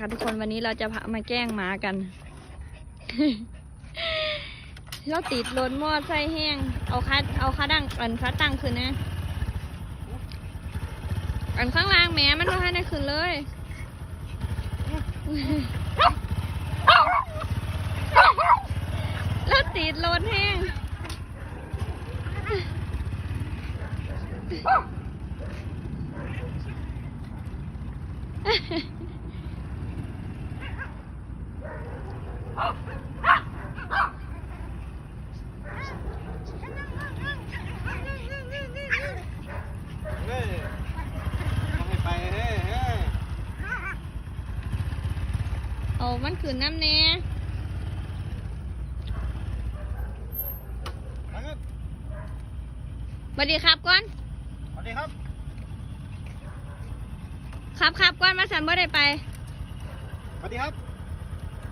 ค่ะทุกคนวันนี้เราจะพามาแกล้งหมากัน เราติดรถมอดไส้แห้ง เอาคัดเอาคัดดังอันคัดตังคืนนะ อันข้างล่างแม้มันไม่ให้ได้คืนเลย แล้วติดรถแห้งเฮ้ยต้องให้ไป เฮ้ยเฮ้ยเอามันคืนน้ำแน่มาครับสวัสดีครับก่อนสวัสดีครับ ครับครับก่อนมาสันบ่ได้ไปสวัสดีครับ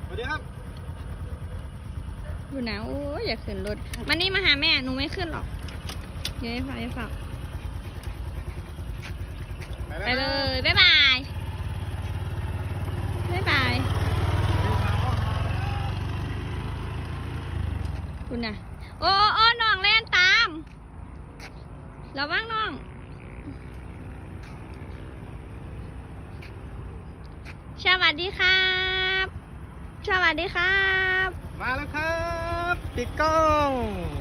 สวัสดีครับ ดูนะโอ้ยอยากขึ้นรถมันนี่มาหาแม่หนูไม่ขึ้นหรอกเดี๋ยวให้ฝากให้ฝากไปเลยบ๊ายบายบ๊ายบายคุณน่ะโอ้โอ้น้องเล่นตามระวังน้องสวัสดีครับ สวัสดีครับ มาแล้วครับ Tropical